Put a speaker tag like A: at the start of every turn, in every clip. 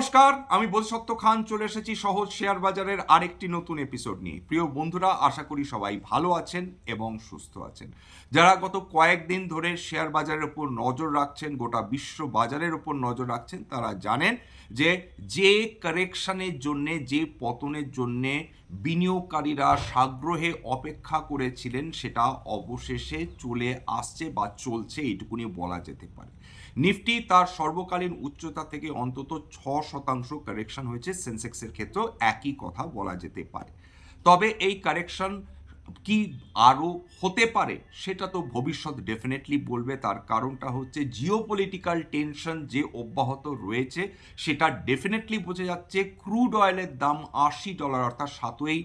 A: নমস্কার, আমি বোধসত্ত্ব খান, চলে এসেছি সহজ শেয়ার বাজারের আরেকটি নতুন এপিসোড নিয়ে। প্রিয় বন্ধুরা, আশা করি সবাই ভালো আছেন এবং সুস্থ আছেন। যারা গত কয়েকদিন ধরে শেয়ার বাজারের উপর নজর রাখছেন, গোটা বিশ্ব বাজারের উপর নজর রাখছেন, তারা জানেন যে যে কারেকশনের জন্যে, যে পতনের জন্যে বিনিয়োগকারীরা সাগ্রহে অপেক্ষা করেছিলেন, সেটা অবশেষে চলে আসছে বা চলছে এইটুকুনি বলা যেতে পারে। নিফটি তার সর্বকালীন উচ্চতা থেকে অন্তত ছ শতাংশ কারেকশন হয়েছে। সেন্সেক্সের ক্ষেত্রেও একই কথা বলা যেতে পারে। তবে এই কারেকশন কি আরও হতে পারে, সেটা তো ভবিষ্যৎ ডেফিনেটলি বলবে। তার কারণটা হচ্ছে জিও পলিটিক্যাল টেনশন যে অব্যাহত রয়েছে, সেটা ডেফিনেটলি বোঝা যাচ্ছে ক্রুড অয়েলের দাম আশি ডলার অর্থাৎ সাতই,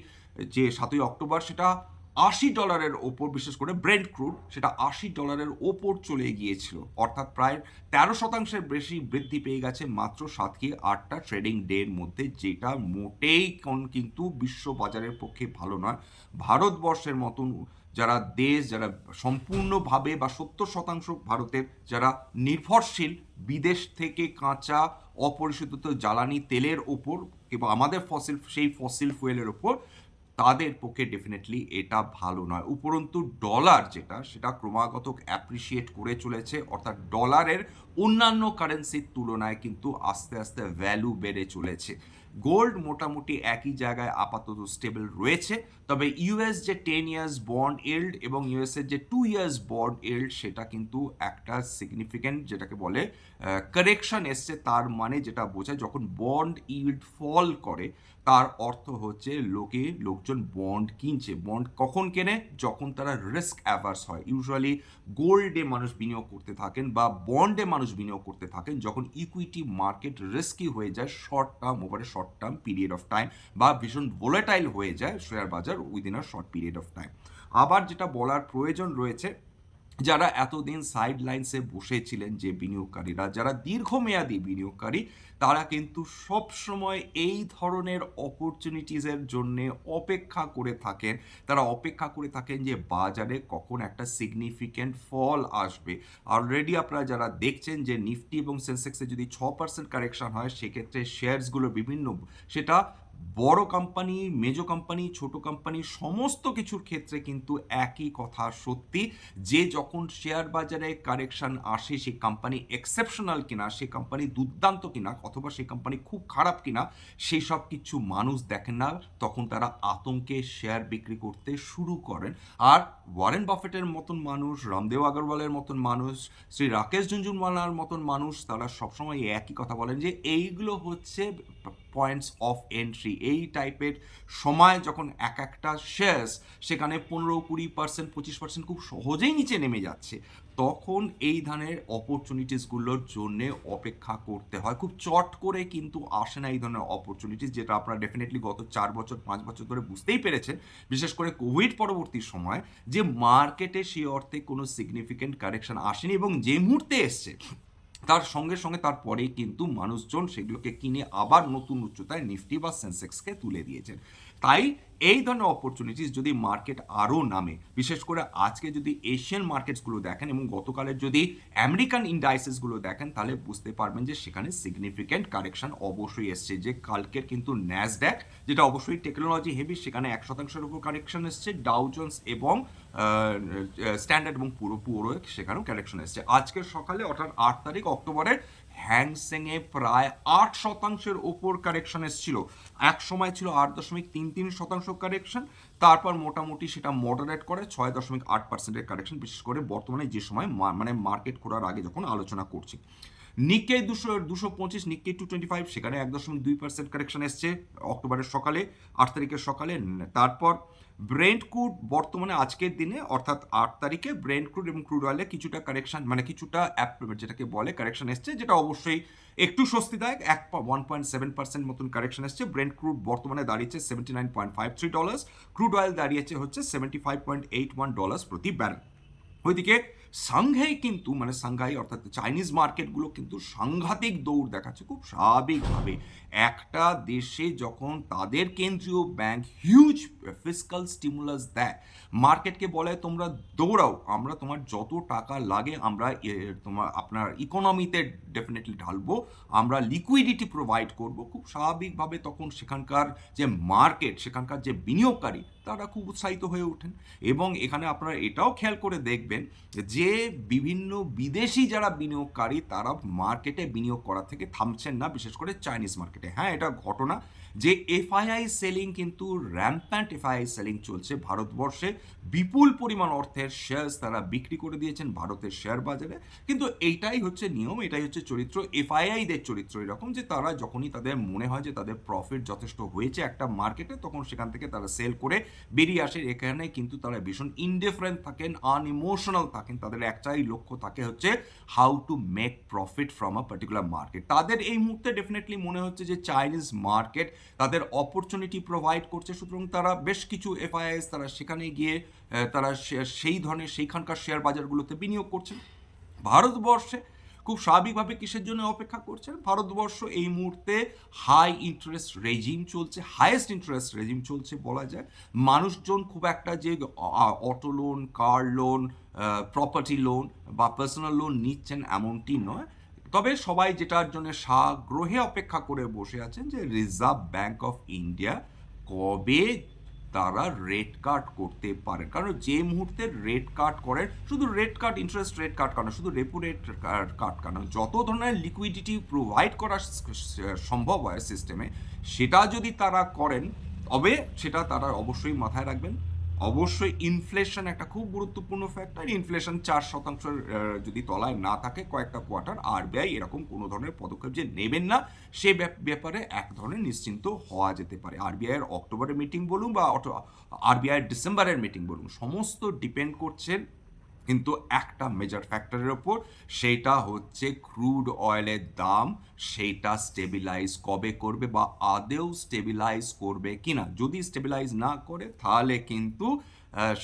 A: যে সাতই অক্টোবর, সেটা আশি ডলারের ওপর, বিশেষ করে ব্রেন্ড ক্রুড সেটা আশি ডলারের ওপর চলে গিয়েছিল। অর্থাৎ প্রায় তেরো শতাংশের বেশি বৃদ্ধি পেয়ে গেছে মাত্র সাত কি আটটা ট্রেডিং ডের মধ্যে, যেটা মোটেই কোন- কিন্তু বিশ্ব বাজারের পক্ষে ভালো নয়। ভারতবর্ষের মতন যারা দেশ, যারা সম্পূর্ণভাবে বা সত্তর শতাংশ ভারতের যারা নির্ভরশীল, বিদেশ থেকে কাঁচা, অপরিশোধিত জ্বালানি তেলের ওপর কিংবা আমাদের ফসিল সেই ফসিল ফুয়েলের ওপর তাদের পক্ষে ডেফিনেটলি এটা ভালো নয়। উপরন্তু ডলার যেটা, সেটা ক্রমাগত অ্যাপ্রিসিয়েট করে চলেছে, অর্থাৎ ডলারের অন্যান্য কারেন্সির তুলনায় কিন্তু আস্তে আস্তে ভ্যালু বেড়ে চলেছে। গোল্ড মোটামুটি একই জায়গায় আপাতত স্টেবল রয়েছে। তবে ইউএস যে টেন ইয়ার্স বন্ড ইল্ড এবং ইউএস এর যে টু ইয়ার্স বন্ড ইল্ড সেটা কিন্তু একটা সিগনিফিক্যান্ট যেটাকে বলে কারেকশন এসছে। তার মানে যেটা বোঝায়, যখন বন্ড ইল্ড ফল করে, তার অর্থ হচ্ছে লোকে, লোকজন বন্ড কিনছে। বন্ড কখন কেনে? যখন তারা রিস্ক অ্যাভার্স হয়। ইউজুয়ালি গোল্ডে মানুষ বিনিয়োগ করতে থাকেন বা বন্ডে মানুষ বিনিয়োগ করতে থাকেন, যখন ইকুইটি মার্কেট রিস্কি হয়ে যায় শর্ট টার্ম ওভারে short term period of time বা ভীষণ ভোলেটাইল হয়ে যায় শেয়ার বাজার within a short period of time আবার যেটা বলার প্রয়োজন রয়েছে যারা এতদিন সাইড লাইন্সে বসেছিলেন যে বিনিয়োগকারীরা, যারা দীর্ঘমেয়াদী বিনিয়োগকারী, তারা কিন্তু সব সময় এই ধরনের অপরচুনিটিসের জন্য অপেক্ষা করে থাকেন। তারা অপেক্ষা করে থাকেন যে বাজারে কখন একটা সিগনিফিক্যান্ট ফল আসবে। অলরেডি আপনারা যারা দেখছেন যে নিফটি এবং সেন্সেক্সে যদি ছ পার্সেন্ট কারেকশন হয়, সেক্ষেত্রে শেয়ারসগুলো বিভিন্ন, সেটা বড় কোম্পানি মেজো কোম্পানি ছোট কোম্পানি সমস্ত কিছুর ক্ষেত্রে কিন্তু একই কথা সত্যি। যে যখন শেয়ার বাজারে কারেকশন আসে সেই কোম্পানি এক্সেপশনাল কিনা সেই কোম্পানি দুর্দান্ত কিনা, অথবা সেই কোম্পানি খুব খারাপ কিনা সেই সব কিছু মানুষ দেখেন না, তখন তারা আতঙ্কে শেয়ার বিক্রি করতে শুরু করেন। আর ওয়ারেন বাফেটের মতন মানুষ রামদেব আগরওয়ালের মতন মানুষ, শ্রী রাকেশ জুনজুনওয়ালার মতন মানুষ, তারা সবসময় একই কথা বলেন যে, এইগুলো হচ্ছে পয়েন্টস অফ এন্ট্রি এই টাইপের সময় যখন এক একটা শেয়ার্স সেখানে পনেরো, কুড়ি পার্সেন্ট পঁচিশ পার্সেন্ট খুব সহজেই নিচে নেমে যাচ্ছে। তখন এই ধরনের অপরচুনিটিসগুলোর জন্য অপেক্ষা করতে হয়। খুব চট করে কিন্তু আসে না এই ধরনের অপরচুনিটিস যেটা আপনারা ডেফিনেটলি গত চার বছর, পাঁচ বছর ধরে বুঝতেই পেরেছেন। বিশেষ করে কোভিড পরবর্তী সময় যে মার্কেটে সেই অর্থে কোনো সিগনিফিক্যান্ট কারেকশন আসেনি এবং যে মুহূর্তে এসছে তার সঙ্গে সঙ্গে তারপরেই কিন্তু মানুষজন সেগুলোকে কিনে আবার নতুন উচ্চতায় নিফটি বা সেন্সেক্সকে তুলে দিয়েছেন। তাই এই ধরনের অপরচুনিটিস যদি মার্কেট আরও নামে, বিশেষ করে আজকে যদি এশিয়ান মার্কেটসগুলো দেখেন এবং গতকালের যদি আমেরিকান ইন্ডাইসেসগুলো দেখেন, তাহলে বুঝতে পারবেন যে সেখানে সিগনিফিক্যান্ট কারেকশন অবশ্যই এসছে। যে কালকের কিন্তু ন্যাসড্যাক যেটা অবশ্যই টেকনোলজি হেভি সেখানে এক শতাংশের উপর কারেকশন এসছে। ডাউজন্স এবং স্ট্যান্ডার্ড এবং পুরো পুরো সেখানেও কারেকশন এসছে। আজকের সকালে অর্থাৎ আট তারিখ অক্টোবরের হ্যাংসেংয়ে প্রায় আট শতাংশের ওপর কারেকশন এসেছিল। এক সময় ছিল আট দশমিক তিন তিন শতাংশ কারেকশন তারপর মোটামুটি সেটা মডারেট করে ছয় দশমিক আট পার্সেন্টের কারেকশন বিশেষ করে বর্তমানে যে সময় মানে মার্কেট করার আগে যখন আলোচনা করছি। নিকে দুশো দুশো পঁচিশ নিকে টু টোয়েন্টি ফাইভ সেখানে এক দশমিক দুই পার্সেন্ট কারেকশন এসছে অক্টোবরের সকালে, আট তারিখের সকালে, তারপর ব্রেন্ট ক্রুড বর্তমানে আজকের দিনে, অর্থাৎ আট তারিখে ব্রেন্ড ক্রুড এবং ক্রুড অয়েলে কিছুটা কারেকশন মানে কিছুটা অ্যাপ যেটাকে বলে কারেকশন এসছে, যেটা অবশ্যই একটু স্বস্তিদায়ক, এক ওয়ান পয়েন্ট সেভেন পার্সেন্ট মতন কারেকশন এসছে। ব্রেন্ড ক্রুড বর্তমানে দাঁড়িয়েছে seventy nine point five three dollars crude oil দাঁড়িয়েছে হচ্ছে seventy five point eight one dollars প্রতি ব্যারেল ওইদিকে সাংঘাই কিন্তু মানে সাংঘাই অর্থাৎ চাইনিজ মার্কেটগুলো কিন্তু সাংঘাতিক দৌড় দেখাচ্ছে খুব স্বাভাবিকভাবে। একটা দেশে যখন তাদের কেন্দ্রীয় ব্যাংক হিউজ ফিসকাল স্টিমুলাস দেয়, মার্কেটকে বলে, তোমরা দৌড়াও, আমরা তোমার যত টাকা লাগে, আমরা তোমার, আপনার ইকোনমিতে ডেফিনেটলি ঢালবো, আমরা লিকুইডিটি প্রোভাইড করব। খুব স্বাভাবিকভাবে তখন সেখানকার যে মার্কেট, সেখানকার যে বিনিয়োগকারী, তারা খুব উৎসাহিত হয়ে ওঠেন। এবং এখানে আপনারা এটাও খেয়াল করে দেখবেন যে বিভিন্ন বিদেশি যারা বিনিয়োগকারী, তারা মার্কেটে বিনিয়োগ করা থেকে থামছেন না, বিশেষ করে চাইনিজ মার্কেটে হ্যাঁ এটা ঘটনা। যে এফআইআই সেলিং কিন্তু র্যাম্প্যান্ট এফআইআই সেলিং চলছে ভারতবর্ষে। বিপুল পরিমাণ অর্থের শেয়ার্স তারা বিক্রি করে দিয়েছেন ভারতের শেয়ার বাজারে। কিন্তু এইটাই হচ্ছে নিয়ম, এটাই হচ্ছে চরিত্র। এফআইআইদের চরিত্র এরকম যে তারা যখনই তাদের মনে হয় যে তাদের প্রফিট যথেষ্ট হয়েছে একটা মার্কেটে তখন সেখান থেকে তারা সেল করে বেরিয়ে আসে। এখানে কিন্তু তারা ভীষণ ইনডিফারেন্ট থাকেন আনইমোশনাল থাকেন। তাদের একটাই লক্ষ্য থাকে হচ্ছে how to make profit from a particular market তাদের এই মুহূর্তে ডেফিনেটলি মনে হচ্ছে যে চাইনিজ মার্কেট তাদের অপরচুনিটি প্রোভাইড করছে। সুতরাং তারা বেশ কিছু এফআইএস তারা সেখানে গিয়ে তারা সেই ধরনের, সেইখানকার শেয়ার বাজারগুলোতে বিনিয়োগ করছেন। ভারতবর্ষে খুব স্বাভাবিকভাবে কিসের জন্য অপেক্ষা করছেন? ভারতবর্ষ এই মুহূর্তে হাই ইন্টারেস্ট রেজিম চলছে হাইয়েস্ট ইন্টারেস্ট রেজিম চলছে বলা যায়। মানুষজন খুব একটা যে auto loan car loan property loan বা পার্সোনাল লোন নিচ্ছেন এমনটি নয়। তবে সবাই যেটার জন্য সাগ্রহে অপেক্ষা করে বসে আছেন যে রিজার্ভ ব্যাংক অফ ইন্ডিয়া কবে তারা রেট কার্ড করতে পারেন কারণ যে মুহূর্তে রেড কার্ড করেন শুধু rate cut interest rate cut কারণ শুধু রেপো রেট কার্ড কারণ যত ধরনের লিকুইডিটি প্রোভাইড করা সম্ভব হয় সিস্টেমে সেটা যদি তারা করেন, তবে সেটা তারা অবশ্যই মাথায় রাখবেন। অবশ্যই ইনফ্লেশন একটা খুব গুরুত্বপূর্ণ ফ্যাক্টর ইনফ্লেশন চার শতাংশের যদি তলায় না থাকে কয়েকটা কোয়ার্টার আরবিআই এরকম কোনো ধরনের পদক্ষেপ যে নেবেন না, সে ব্যাপ- ব্যাপারে এক ধরনের নিশ্চিন্ত হওয়া যেতে পারে। আরবিআই এর অক্টোবরের মিটিং বলুন বা আরবিআই এর ডিসেম্বরের মিটিং বলুন, সমস্ত ডিপেন্ড করছে কিন্তু একটা মেজর ফ্যাক্টরের ওপর, সেটা হচ্ছে ক্রুড অয়েলের দাম, সেটা স্টেবিলাইজ কবে করবে বা আদেও স্টেবিলাইজ করবে কি না যদি স্টেবিলাইজ না করে, তাহলে কিন্তু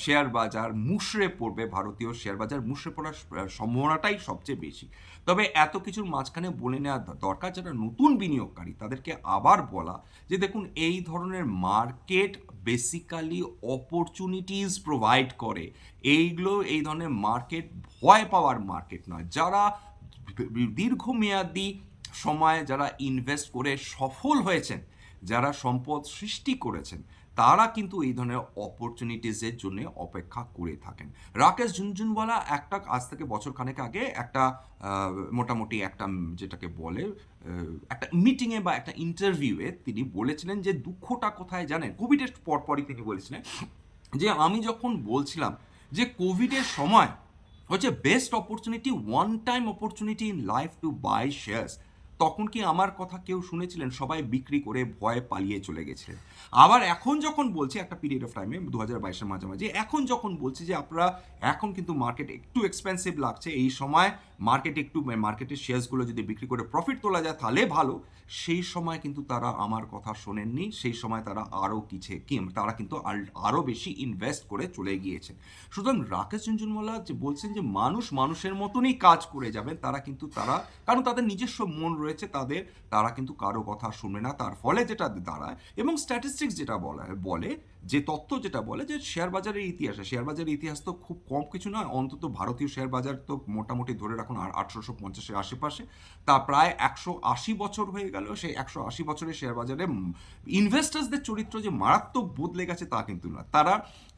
A: শেয়ার বাজার মুষড়ে পড়বে, ভারতীয় শেয়ার বাজার মুষড়ে পড়ার সম্ভাবনাটাই সবচেয়ে বেশি। তবে এত কিছুর মাঝখানে বলে নেওয়া দরকার যারা নতুন বিনিয়োগকারী, তাদেরকে আবার বলা যে দেখুন, এই ধরনের মার্কেট বেসিক্যালি অপরচুনিটিস প্রোভাইড করে। এইগুলো, এই ধরনের মার্কেট ভয় পাওয়ার মার্কেট নয়। যারা দীর্ঘমেয়াদী সময়ে যারা ইনভেস্ট করে সফল হয়েছেন, যারা সম্পদ সৃষ্টি করেছেন তারা কিন্তু এই ধরনের অপরচুনিটিসের জন্য অপেক্ষা করে থাকেন। রাকেশ ঝুনঝুনওয়ালা একটা আজ থেকে বছর খানেক আগে একটা মোটামুটি একটা যেটাকে বলে একটা মিটিংয়ে বা একটা ইন্টারভিউয়ে তিনি বলেছিলেন যে, দুঃখটা কোথায় জানেন? কোভিডের পরপরই তিনি বলেছিলেন যে, আমি যখন বলছিলাম যে কোভিডের সময় হচ্ছে best opportunity one time opportunity in life to buy shares তখন কি আমার কথা কেউ শুনেছিলেন? সবাই বিক্রি করে ভয়ে পালিয়ে চলে গেছে। আবার এখন যখন বলছি, একটা পিরিয়ড অফ টাইমে দু হাজার বাইশের মাঝামাঝি, এখন যখন বলছি যে আপনারা এখন কিন্তু মার্কেট একটু এক্সপেন্সিভ লাগছে, এই সময় মার্কেট একটু মার্কেটের শেয়ার্সগুলো যদি বিক্রি করে প্রফিট তোলা যায়, তাহলে ভালো। সেই সময় কিন্তু তারা আমার কথা শোনেননি, সেই সময় তারা আরও কিছু কি, তারা কিন্তু আরও বেশি ইনভেস্ট করে চলে গিয়েছে। সুতরাং রাকেশ ঝুনঝুনওয়ালা যে বলছেন যে মানুষ মানুষের মতনই কাজ করে যাবেন, তারা কিন্তু তারা, কারণ তাদের নিজস্ব মন রয়েছে তাদের, তারা কিন্তু কারও কথা শুনবে না। তার ফলে যেটা দাঁড়ায় এবং স্ট্যাটিস্টিক্স যেটা বলা, বলে, যে তথ্য যেটা বলে যে শেয়ার বাজারের ইতিহাসে, শেয়ার বাজারের ইতিহাস তো খুব কম কিছু নয়, অন্তত ভারতীয় শেয়ার বাজার তো মোটামুটি ধরে রাখুন আর আঠারোশো পঞ্চাশের আশেপাশে। তা প্রায় একশো আশি বছর হয়ে গেল, সেই একশো আশি বছরের শেয়ার বাজারে ইনভেস্টার্সদের চরিত্র যে মারাত্মক বদলে গেছে তা কিন্তু না তারা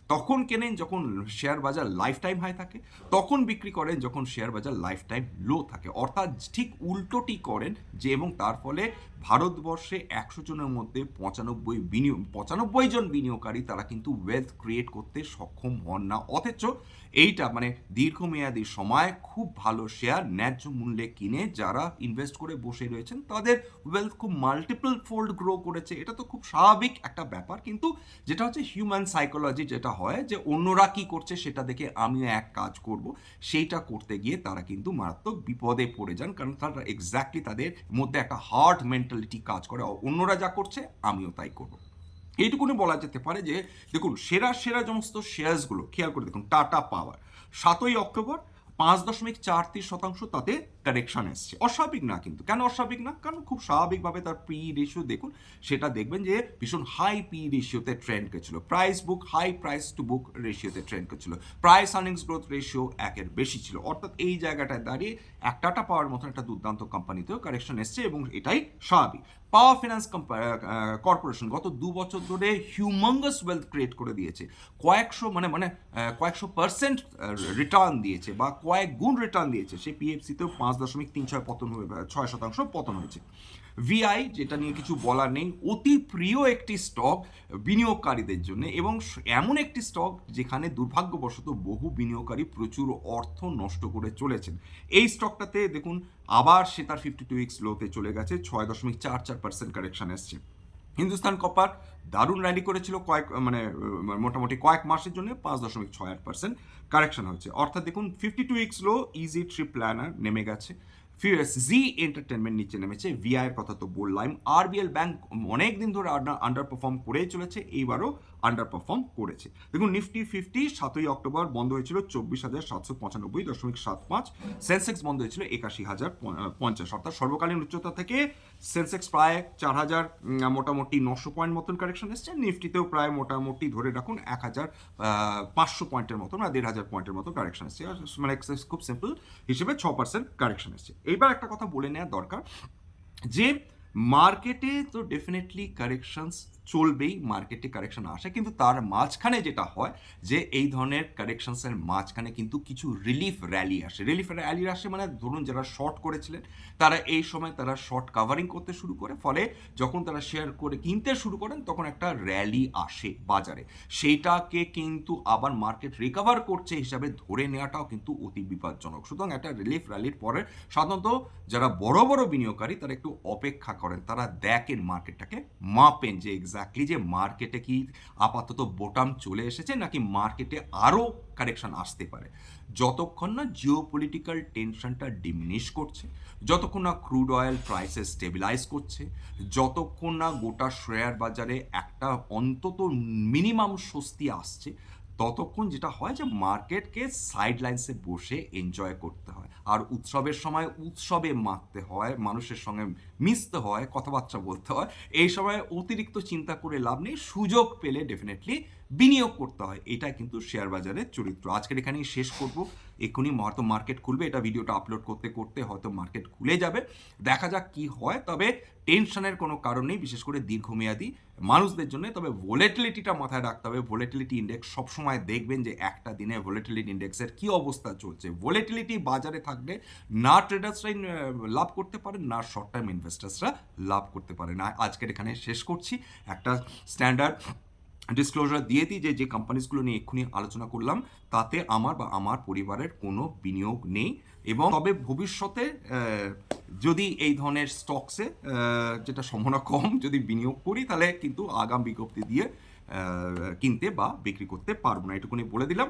A: তখন কেনেন যখন শেয়ার বাজার লাইফ টাইম হাই থাকে, তখন বিক্রি করেন যখন শেয়ার বাজার লাইফ টাইম লো থাকে। অর্থাৎ ঠিক উল্টোটি করেন যে এবং তার ফলে ভারতবর্ষে একশো জনের মধ্যে পঁচানব্বই বিনিয়োগ, পঁচানব্বই জন বিনিয়োগকারী তারা কিন্তু ওয়েলথ ক্রিয়েট করতে সক্ষম হন না। অথচ এইটা মানে দীর্ঘমেয়াদী সময় খুব ভালো শেয়ার ন্যায্য মূল্যে কিনে যারা ইনভেস্ট করে বসে রয়েছেন তাদের ওয়েলথ খুব মাল্টিপল ফোল্ড গ্রো করেছে। এটা তো খুব স্বাভাবিক একটা ব্যাপার। কিন্তু যেটা হচ্ছে হিউম্যান সাইকোলজি যেটা হয় যে অন্যরা কি করছে সেটা দেখে আমিও এক কাজ করব। সেইটা করতে গিয়ে তারা কিন্তু মারাত্মক বিপদে পড়ে যান। কারণ তারা এক্স্যাক্টলি তাদের মধ্যে একটা হার্ড মেন্টালিটি কাজ করে অন্যরা যা করছে আমিও তাই করব। এইটুকুনি বলা যেতে পারে যে, দেখুন, সেরা সেরা সমস্ত শেয়ার্সগুলো খেয়াল করে দেখুন টাটা পাওয়ার সাতই অক্টোবর, পাঁচ দশমিক চার শতাংশ তাতে কারেকশন এসছে। অস্বাভাবিক না কিন্তু। কেন অস্বাভাবিক না? কারণ খুব স্বাভাবিকভাবে তার পি রেশিও দেখুন, সেটা দেখবেন যে ভীষণ হাই পি রেশিওতে ট্রেন্ড করছিল। Price book high price to book রেশিওতে trend করছিল। প্রাইস আর্নিংস গ্রোথ রেশিও একের বেশি ছিল। অর্থাৎ এই জায়গাটায় দাঁড়িয়ে একটাটা পাওয়ার মতন একটা দুর্দান্ত কোম্পানিতেও কারেকশন এসছে এবং এটাই স্বাভাবিক। পাওয়ার ফিনান্স কর্পোরেশন গত দু বছর ধরে হিউমাঙ্গাস ওয়েলথ ক্রিয়েট করে দিয়েছে। কয়েকশো মানে মানে কয়েকশো পার্সেন্ট রিটার্ন দিয়েছে বা কয়েক গুণ রিটার্ন দিয়েছে। সেই পিএফসিতেও পাঁচ দশমিক তিন ছয় পতন হয়ে ছয় শতাংশ পতন হয়েছে। ভিআই যেটা নিয়ে কিছু বলার নেই, অতি প্রিয় একটি স্টক বিনিয়োগকারীদের জন্য এবং এমন একটি স্টক যেখানে দুর্ভাগ্যবশত বহু বিনিয়োগকারী প্রচুর অর্থ নষ্ট করে চলেছেন। এই স্টকটাতে দেখুন, আবার সে তার ফিফটি টু উইক্স লোতে চলে গেছে, ছয় দশমিক চার চার পার্সেন্ট কারেকশান এসছে। হিন্দুস্তান কপার দারুণ র্যালি করেছিল কয়েক মানে মোটামুটি কয়েক মাসের জন্য পাঁচ দশমিক ছয় আট পার্সেন্ট কারেকশন হয়েছে। অর্থাৎ দেখুন fifty two weeks low easy trip planner নেমে গেছে। জি এন্টারটেনমেন্ট নিচে নেমেছে ভিআই এর কথা তো বললাম। আরবিএল ব্যাংক অনেক দিন ধরে আন্ডার পারফর্ম করেই চলেছে, এইবারও আন্ডার পারফর্ম করেছে। দেখুন নিফটি ফিফটি সাতই অক্টোবর বন্ধ হয়েছিল চব্বিশ হাজার সাতশো পঁচানব্বই দশমিক সাত পাঁচ। সেন্সেক্স বন্ধ হয়েছিল একাশি হাজার পঞ্চাশ। অর্থাৎ সর্বকালীন উচ্চতা থেকে সেন্সেক্স প্রায় চার হাজার মোটামুটি নশো পয়েন্ট মতন কারেকশন এসছে। নিফটিতেও প্রায় মোটামুটি ধরে রাখুন এক হাজার পাঁচশো পয়েন্টের মতন আর দেড় হাজার পয়েন্টের মতো কারেকশন এসছে। মানে খুব সিম্পল হিসেবে ছ পার্সেন্ট কারেকশন এসছে। এইবার একটা কথা বলে নেওয়া দরকার যে মার্কেটে তো ডেফিনেটলি কারেকশনস চলবেই মার্কেটে কারেকশন আসে, কিন্তু তার মাঝখানে যেটা হয় যে এই ধরনের কারেকশনসের মাঝখানে কিন্তু কিছু রিলিফ র্যালি আসে। রিলিফ র্যালি আসে মানে ধরুন যারা শর্ট করেছিলেন, তারা এই সময় তারা শর্ট কাভারিং করতে শুরু করে, ফলে যখন তারা শেয়ার করে কিনতে শুরু করেন, তখন একটা র্যালি আসে বাজারে। সেইটাকে কিন্তু আবার মার্কেট রিকভার করছে হিসাবে ধরে নেওয়াটাও কিন্তু অতি বিপজ্জনক। সুতরাং একটা রিলিফ র্যালির পরে সাধারণত যারা বড় বড় বিনিয়োগকারী, তারা একটু অপেক্ষা করেন, তারা দেখেন মার্কেটটাকে মাপেন যে এক্স্যাক্টলি যে মার্কেটে কি আপাতত বোটাম চলে এসেছে নাকি মার্কেটে আরও কারেকশন আসতে পারে? যতক্ষণ না জিও পলিটিক্যাল টেনশনটা ডিমিনিশ করছে, যতক্ষণ না ক্রুড অয়েল প্রাইসেস স্টেবিলাইজ করছে, যতক্ষণ না গোটা শেয়ার বাজারে একটা অন্তত মিনিমাম স্বস্তি আসছে ততক্ষণ যেটা হয় যে মার্কেটকে সাইড লাইনসে বসে এনজয় করতে হয়। আর উৎসবের সময় উৎসবে মাখতে হয়, মানুষের সঙ্গে মিশতে হয়, কথাবার্তা বলতে হয়। এই সময় অতিরিক্ত চিন্তা করে লাভ নেই, সুযোগ পেলে ডেফিনেটলি বিনিয়োগ করতে হয়। এটা কিন্তু শেয়ার বাজারের চরিত্র। আজকের এখানেই শেষ করব। এক্ষুনি হয়তো মার্কেট খুলবে, এটা ভিডিওটা আপলোড করতে করতে হয়তো মার্কেট খুলে যাবে। দেখা যাক কি হয়, তবে টেনশনের কোনো কারণ নেই, বিশেষ করে দীর্ঘমেয়াদী মানুষদের জন্য। তবে ভোলেটিলিটিটা মাথায় রাখতে হবে। ভোলেটিলিটি ইন্ডেক্স সবসময় দেখবেন যে একটা দিনে ভোলেটিলিটি ইন্ডেক্সের কি অবস্থা চলছে। ভোলেটিলিটি বাজারে থাকলে না ট্রেডার্সরাই লাভ করতে পারেন, না শর্ট টাইম ইনভেস্টার্সরা লাভ করতে পারে না আজকের এখানে শেষ করছি। একটা স্ট্যান্ডার্ড ডিসক্লোজার দিয়ে দিই যে যে কোম্পানিজগুলো নিয়ে এক্ষুনি আলোচনা করলাম, তাতে আমার বা আমার পরিবারের কোনো বিনিয়োগ নেই। এবং তবে ভবিষ্যতে যদি এই ধরনের স্টকসে যেটা সম্ভাবনা কম, যদি বিনিয়োগ করি, তাহলে কিন্তু আগাম বিজ্ঞপ্তি দিয়ে কিনতে বা বিক্রি করতে পারব না। এটুকুনি বলে দিলাম।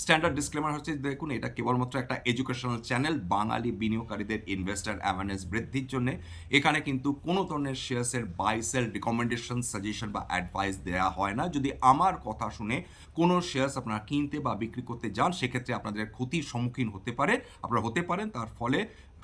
A: স্ট্যান্ডার্ড ডিসক্লেমার হচ্ছে দেখুন, এটা কেবলমাত্র একটা এডুকেশনাল চ্যানেল বাঙালি বিনিয়োগকারীদের ইনভেস্টার অ্যাওয়ারনেস বৃদ্ধির জন্য। এখানে কিন্তু কোনো ধরনের শেয়ার্সের বাই সেল রিকমেন্ডেশন সাজেশন বা অ্যাডভাইস দেওয়া হয় না। যদি আমার কথা শুনে কোনো শেয়ার্স আপনারা কিনতে বা বিক্রি করতে যান, সেক্ষেত্রে আপনাদের ক্ষতির সম্মুখীন হতে পারে, আপনারা হতে পারেন। তার ফলে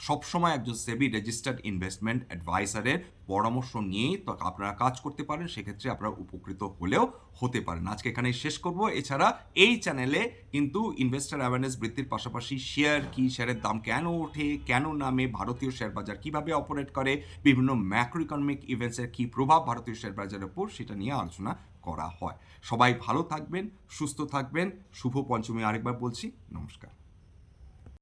A: সবসময় একজন সেবি রেজিস্টার্ড ইনভেস্টমেন্ট অ্যাডভাইসারের পরামর্শ নিয়েই তো আপনারা কাজ করতে পারেন, সেক্ষেত্রে আপনারা উপকৃত হলেও হতে পারেন। আজকে এখানেই শেষ করব। এছাড়া এই চ্যানেলে কিন্তু ইনভেস্টার অ্যাওয়ারনেস বৃদ্ধির পাশাপাশি শেয়ার কি শেয়ারের দাম কেন ওঠে, কেন নামে, ভারতীয় শেয়ার বাজার কীভাবে অপারেট করে, বিভিন্ন ম্যাক্রো ইকোনমিক ইভেন্টসের কী প্রভাব ভারতীয় শেয়ার বাজারের উপর, সেটা নিয়ে আলোচনা করা হয়। সবাই ভালো থাকবেন, সুস্থ থাকবেন। শুভ পঞ্চমী আরেকবার বলছি, নমস্কার।